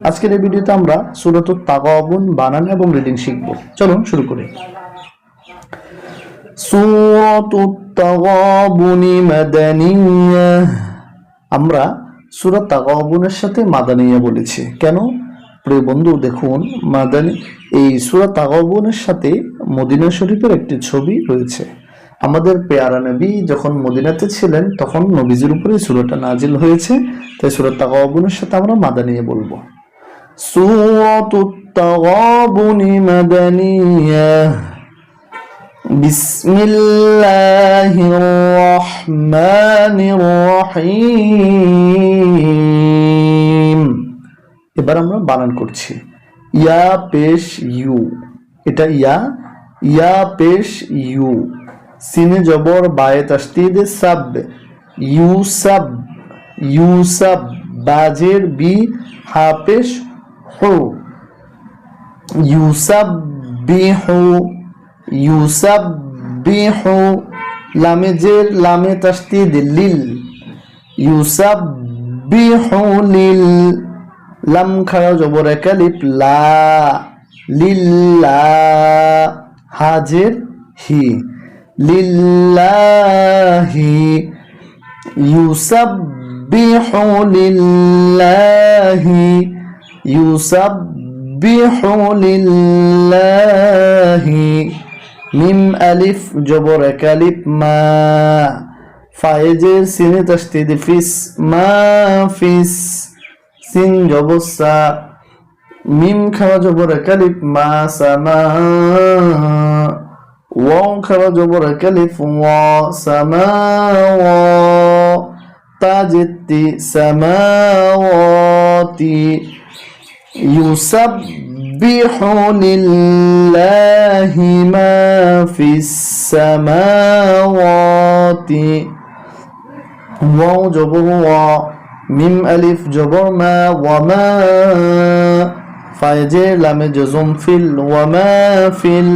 আজকের এই ভিডিওতে আমরা সুরত তাগাবুন বানান এবং রিডিং শিখব। চলুন শুরু করি। সুরত তাগাবুনি মাদানিয়া। আমরা সুরত তাগাবুনের সাথে মাদানিয়া বলেছি। কেন? প্রিয় বন্ধু, দেখুন, মাদানি এই সুরত তাগাবুনের সাথে মদিনা শরীফের একটি ছবি রয়েছে। আমাদের পেয়ারা নবী যখন মদিনাতে ছিলেন, তখন নবীজির উপরে সুরটা নাজিল হয়েছে। তাই সুরত তাগাবুনের সাথে আমরা মাদানিয়া বলব। سورة التغابن مدنية بسم الله الرحمن الرحيم এবার আমরা বানান করছি ইয়া পেশ ইউ এটা ইয়া ইয়া পেশ ইউ সিনে জবর বায়ে তাসদিদ sub you sub you sub বাজের বি হা পেশ হু ইউসাববিহু ইউসাববিহু লামে জের লামে তাসদিদ লিল, ইউসাববিহু লিল লাম খাড়া জবর একালিপ লা লিল্লা হাজের হি, লিল্লাহি, ইউসাববিহু লিল্লাহি ইউসাববিহু লিল্লাহি মিম আলিফ, জবর একালিপ মা। ফায়েজের সিনে তাসদিদ ফিস, মা, ফিস, সিন জবসা মিম খাওয়া জবর একালিপ মা সামা ওয়াও খাওয়া জবর একালিপ ওয়া সামা ওয়া। তাজেতি সামাওয়াতি يسبح لله ما في السماوات واو جبر وا মিম আলিফ জবর মা ওয়ামা ফায়জে লামে জজম ফিল ওয়ামা ফিল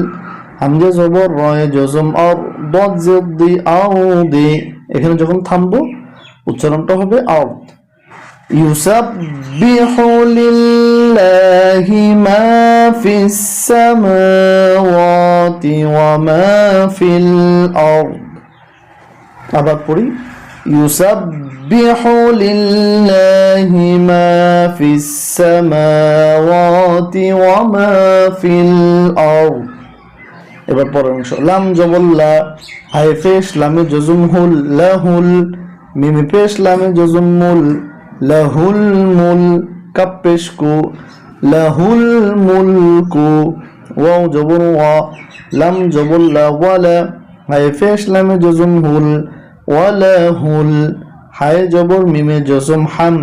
হামজে জবর রয়ে জজম আর দদ জেদি আও দে এখানে যখন থামবো উচ্চারণটা হবে আউট يسبح لله ما في السماوات وما في الأرض আবার পড়ি يسبح لله ما في السماوات وما في الأرض এবার পরের অংশ লাম জবল্লা হাই ফেশ লামে জজুমহুল লাহুল মিমি পেশ লামে জজুমুল লাহুল মুল কাপ্পেশকু লাহুল মুলকু ওয়াও জবর ওয়া, লাম জবল্লা ওয়ালা হাই ফেশ লামে জজুমহুল ওয়ালাহুল হাই জবর মিমে জজম হাম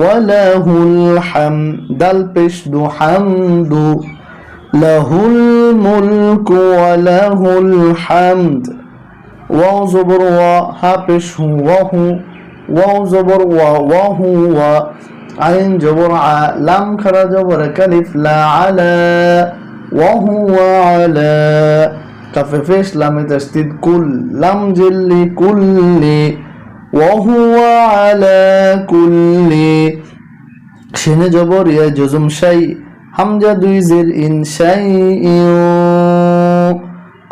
ওয়ালাহুল হাম, দাল পেশ দু হাম হামদু লাহুল মুলকু ওয়ালাহুল হামদ, ওয়াও জবর ওয়া, হা পেশ হু ওয়াহু ওয়াও জবর ওয়া ওয়া হু ওয়া, আইন জবর আ, লাম খারা জবর, কালিফ লা আলা ওয়া হু ওয়া আলা, কাফে ফেস লামে তাসদিদ কুল, লাম জিল্লি কুল্লি ওয়া হুয়া আলা কুল্লি সিনে জবর ইয়া জুজুম শাই, হামজা দুই জির ইন শাই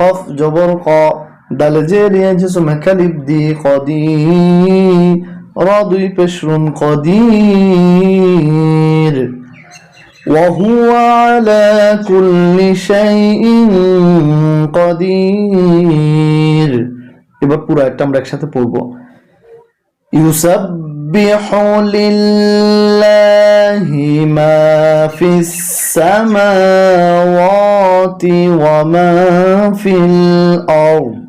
কফ জবর ক দাল জের ইয়া জসম কালিব দি কদি র দুই পেশরুন কদির وهو على كل شيء قدير এবার পুরো একটা আমরা একসাথে পড়বো يسبح لله ما في السماوات وما في الأرض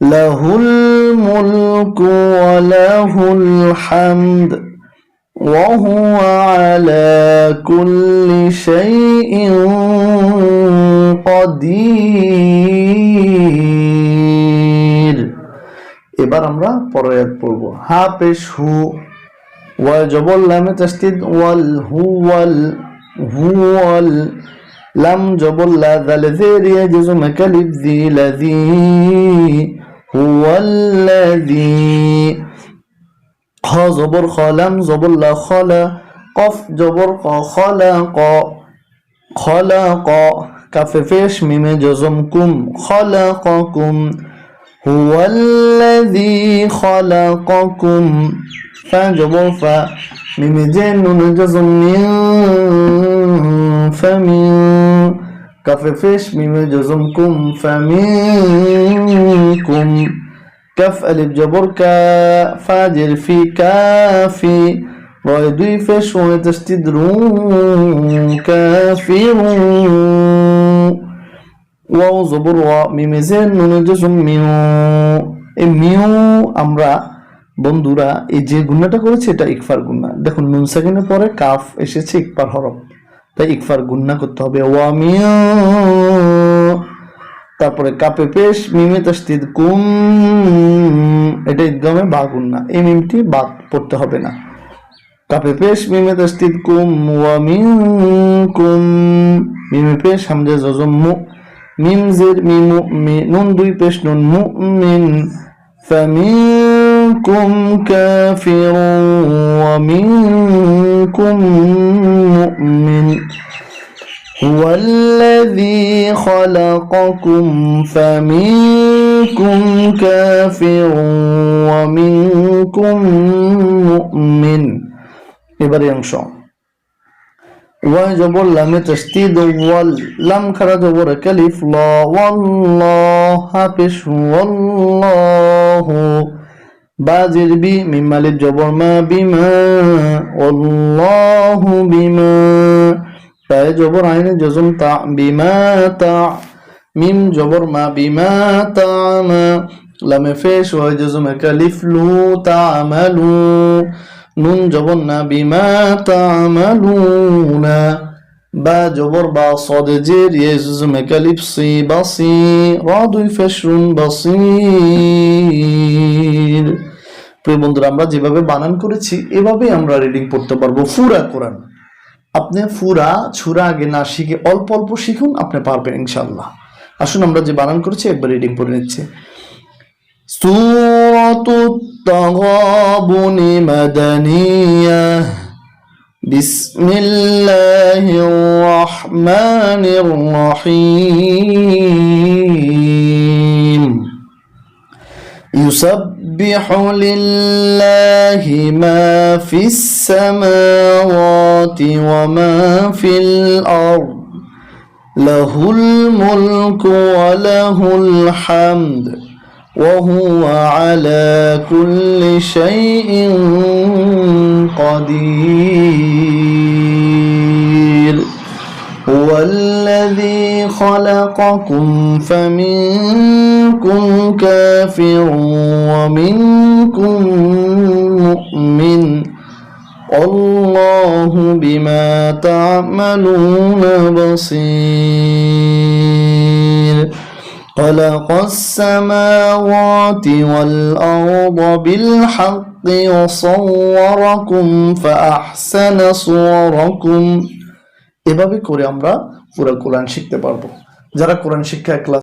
له الملك وله الحمد وهو على كل شيء قدير এবার আমরা পরের আয়াত পড়ব হা পেশ হু ওয়া জবর লামে তাসদিদ ওয়াল হু ওয়াল হু ওয়াল লাম জবর লা দাল জেরিয়া জজম কালিব জি লাযী هو الذي خ زبر خلم زبر لا خلا قف زبر ق خلق خلق. كف فيش ميم جزمكم خلقكم. هو الذي خلقكم. فجبر ف ميم جن جزم من فمن. كف فيش ميم جزمكم فمنكم كف ألف جبر كا فاجر في كافي راي دوي فيش وتستدرون كافرون ওয়াও জবর ওয়া মিমে জের নুনে জজম মিউ এই মিউ আমরা বন্ধুরা এই যে গুণাটা করেছি এটা ইকফার গুণা দেখুন নুন সেকেন্ডের পরে কাফ এসেছে ইকফার হরফ তাই ইকফার গুণা করতে হবে ওয়া মিউ তারপরে কাপে পেশ মিমে তাসদিদ কুম এটা ইদগামে বা গুণা এই মিমটি বাদ পড়তে হবে না কাপে পেশ মিমে তাসদিদ কুম ওয়া মিনকুম মিমে পেশ হামজা জজম মু মিম জের মিমু মি নুন দুই পেশ নুন মুমিন فمنكم كافر ومنكم مؤمن هو الذي خلقكم فمنكم كافر ومنكم مؤمن এবারে অংশ ওয়াই জবর লামে তাসদিদ ওয়াল লাম খারা জবর কালিফ ল ওয়াল্লাহ হাফিজ ওয়াল্লাহু বাজির বি মিম মালিফ জবর মা বিমা ওয়াল্লাহু বিমা তাই জবর আইনে জজম তা বিমা তা মিম জবর মা বিমা তামা লামে ফেশ ওয়াই জজম কালিফ লু তামালু নুন জবর না বিমা তামালুনা বা জবর বা صاد জের ইয়েজুজ মেকালিফ সি বাসি রা দুই ফেশরুন বাসির প্রিয় বন্ধুরা আমরা যেভাবে বানান করেছি এভাবে আমরা রিডিং পড়তে পারবো ফুরা কোরআন আপনি ফুরা ছুরা আগে না শিখে অল্প অল্প শিখুন আপনি পারবেন ইনশাল্লাহ আসুন আমরা যে বানান করেছি একবার রিডিং পড়ে নিচ্ছি سورة التغابن مدنية بسم الله الرحمن الرحيم يسبح لله ما في السماوات وما في الأرض. له الملك وله الحمد وهو على كل شيء قدير. هو الذي خلقكم فمنكم كافر ومنكم مؤمن والله بما تعملون بصير خلق السماوات والأرض بالحق وصوركم فأحسن صوركم এভাবে করে আমরা পুরো কোরআন শিখতে পারব। যারা কোরআন শিক্ষা ক্লাস